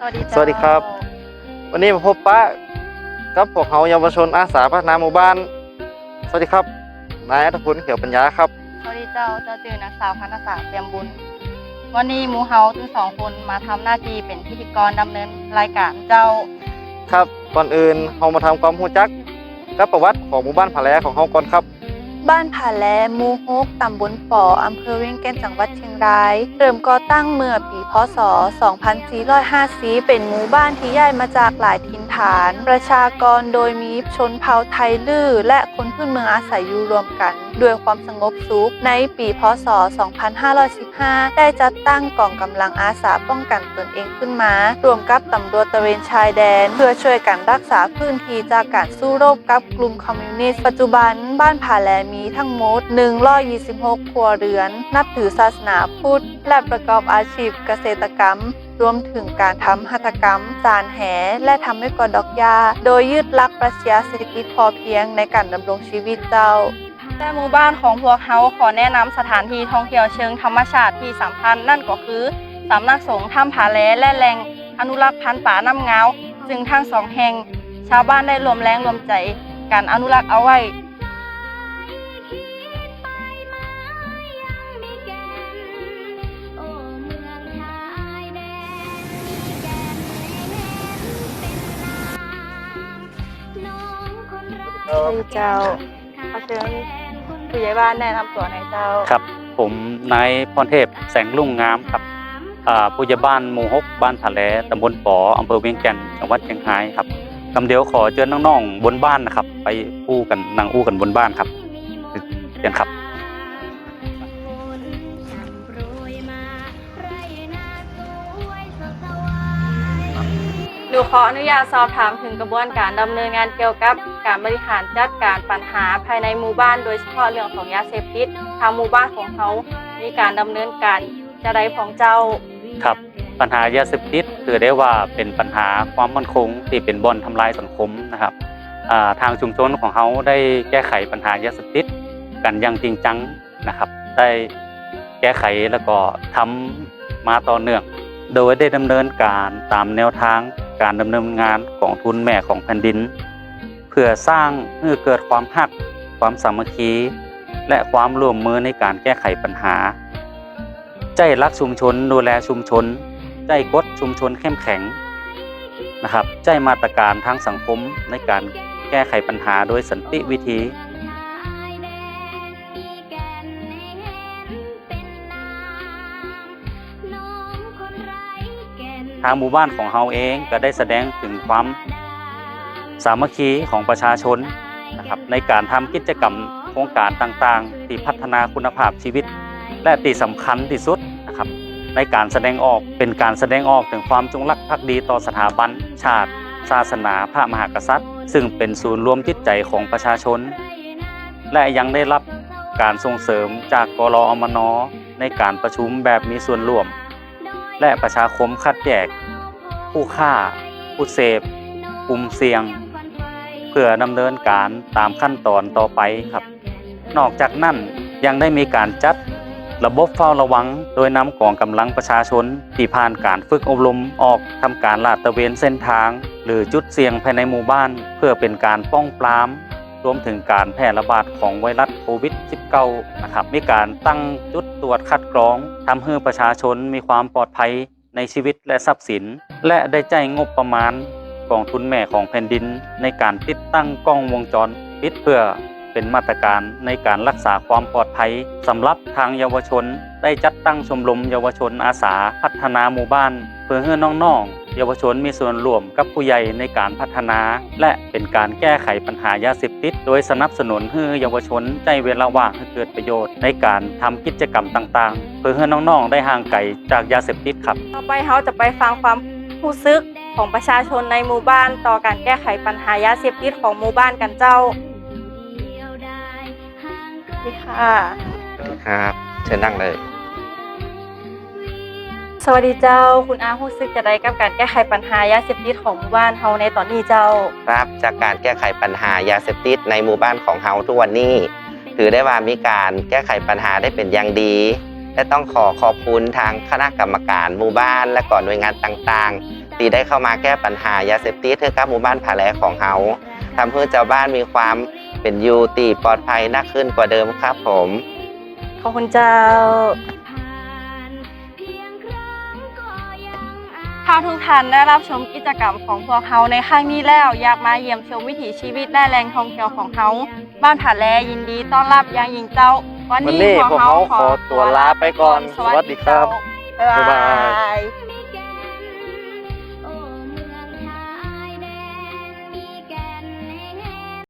สวัสดีสวัสดีครับ วันนี้มาพบปะกับพวกเขาเยาวชนอาสาพัฒนาหมู่บ้าน สวัสดีครับ นายอัธพลเขียวปัญญาครับ สวัสดีเจ้าเจ้าจือนางสาวพันธศาสตร์เตรียมบุญ วันนี้หมูเฮาทั้งสองคนมาทำหน้าที่เป็นพิธีกรดำเนินรายการเจ้า ครับ ก่อนอื่นเรามาทำความรู้จักกับประวัติของหมู่บ้านผาแลของเราก่อนครับ บ้านผาแลหมู่ฮกตำบลป่ออำเภอเวียงแก่นจังหวัดเชียงราย เริ่มก่อตั้งเมื่อปีพศ 2450 เป็นหมู่บ้านที่ย้ายมาจากหลายถิ่นฐาน ประชากรโดยมีชนเผ่าไทยลื้อและคนพื้นเมืองอาศัยอยู่รวมกัน ด้วยความสงบสุข ในปีพศ 2515 ได้จัดตั้งกองกำลังอาสาป้องกันตนเองขึ้นมารวมกับตำรวจตะเวนชายแดน เพื่อช่วยกันรักษาพื้นที่จากการสู้รบกับกลุ่มคอมมิวนิสต์ปัจจุบันบ้านผาแลมีทั้งหมด 126 ครัวเรือน นับถือศาสนาพุทธ และประกอบอาชีพเกษตรกรรมรวมถึงการทำหัตถกรรม สารแห และทำให้กอดอกยา โดยยึดหลักปรัชญาเศรษฐกิจพอเพียงในการดำรงชีวิตเจ้า และหมู่บ้านของพวกเขาขอแนะนำสถานที่ท่องเที่ยวเชิงธรรมชาติที่สำคัญนั่นก็คือสำนักสงฆ์ถ้ำผาแลและแหล่งอนุรักษ์พันธุ์ป่าน้ำเงาซึ่งทั้งสองแห่ง ชาวบ้านได้รวมแรงรวมใจการอนุรักษ์เอาไว้สวัสดีเจ้าขอเชิญ ผู้ใหญ่บ้านแนะนำตัวหน่อยเจ้าครับ ผมนายพรเทพแสงลุ่งงามครับผู้ใหญ่บ้านหมู่หกบ้านถาแลตำบลปออำเภอเวียงแก่นจังหวัดเชียงรายครับคำเดียวขอเชิญน้องๆบนบ้านนะครับ ไปอู้กันนางอู้กันบนบ้านครับเชิญครับ หนูขออนุญาตสอบถามถึงกระบวนการดำเนินงานเกี่ยวกับการบริหารจัดการปัญหาภายในหมู่บ้าน โดยเฉพาะเรื่องของยาเสพติดทางหมู่บ้านของเขามีการดำเนินการจะได้ของเจ้าครับปัญหายาเสพติดคือได้ว่าเป็นปัญหาความมั่นคงที่เป็นบ่อนทำลายสังคมนะครับทางชุมชนของเขาได้แก้ไขปัญหายาเสพติดกันอย่างจริงจังนะครับ ได้แก้ไขแล้วก็ทำมาต่อเนื่อง โดยได้ดำเนินการตามแนวทาง การดำเนินงานของทุนแม่ของแผ่นดิน เพื่อสร้างให้เกิดความหัก ความสามัคคี และความร่วมมือในการแก้ไขปัญหา ใจรักชุมชนดูแลชุมชน ใจกดชุมชนเข้มแข็งนะครับใจมาตรการทางสังคมในการแก้ไขปัญหาโดยสันติวิธี ทางหมู่บ้านของเฮาเองก็ได้แสดงถึงความสามัคคีของประชาชนนะครับในการทำกิจกรรมโครงการต่างๆ ที่พัฒนาคุณภาพชีวิต และที่สำคัญที่สุดนะครับในการแสดงออกเป็นการแสดงออกถึงความจงรักภักดีต่อสถาบันชาติ ศาสนาพระมหากษัตริย์ ซึ่งเป็นศูนย์รวมจิตใจของประชาชน และยังได้รับการส่งเสริมจากกรอมนในการประชุมแบบมีส่วนร่วม และประชาคมคัดแยก ผู้ฆ่า ผู้เสพกลุ่มเสี่ยง เพื่อดำเนินการตามขั้นตอนต่อไปครับ นอกจากนั้นยังได้มีการจัดระบบเฝ้าระวัง โดยนำกองกำลังประชาชนที่ผ่านการฝึกอบรมออกทำการลาดตระเวนเส้นทาง หรือจุดเสี่ยงภายในหมู่บ้าน เพื่อเป็นการป้องปรามรวมถึงการแพร่ระบาดของไวรัสโควิด -19 นะครับ มีการตั้งจุด ตรวจคัดกรองทำให้ประชาชนมีความปลอดภัยในชีวิตและทรัพย์สิน และได้จ่ายงบประมาณกองทุนแม่ของแผ่นดินในการติดตั้งกล้องวงจรปิดเพื่อ เป็นมาตรการในการรักษาความปลอดภัยสำหรับทางเยาวชน ได้จัดตั้งชมรมเยาวชนอาสาพัฒนาหมู่บ้าน เพื่อให้น้องๆเยาวชนมีส่วนร่วมกับผู้ใหญ่ในการพัฒนา และเป็นการแก้ไขปัญหายาเสพติด โดยสนับสนุนให้เยาวชนใจเวลาว่างให้เกิดประโยชน์ ในการทำกิจกรรมต่างๆ เพื่อให้น้องๆได้ห่างไกลจากยาเสพติดครับ ต่อไปเราจะไปฟังความรู้สึกของประชาชนในหมู่บ้านต่อการแก้ไขปัญหายาเสพติดของหมู่บ้านกันเจ้า ดีค่ะ ครับเชิญนั่งเลย สวัสดีเจ้า คุณอารู้สึกจะได้กับการแก้ไขปัญหายาเสพติดของหมู่บ้านเฮาในตอนนี้เจ้า ครับจากการแก้ไขปัญหายาเสพติดในหมู่บ้านของเฮาทุกวันนี้ ถือได้ว่ามีการแก้ไขปัญหาได้เป็นอย่างดี และต้องขอขอบคุณทางคณะกรรมการหมู่บ้านและก่อนหน่วยงานต่างๆ ตีได้เข้ามาแก้ปัญหายาเสพติดให้กับหมู่บ้านผาแลของเฮาทำให้เจ้าบ้านมีความเป็นอยู่ตีปลอดภัยมากขึ้นกว่าเดิมครับผม ขอบคุณเจ้า ถ้าทุกท่านได้รับชมกิจกรรมของพวกเขาในครั้งนี้แล้วอยากมาเยี่ยมชมวิถีชีวิตและแหล่งท่องเที่ยวของเขาบ้านผาแลยินดีต้อนรับอย่างยิ่งเจ้า วันวันนี้นี้พวกเขาพวกเขาขอตัวลาไปก่อน สวัสดีสวัสดีครับเจ้าบ๊ายบ๊ายบาบายย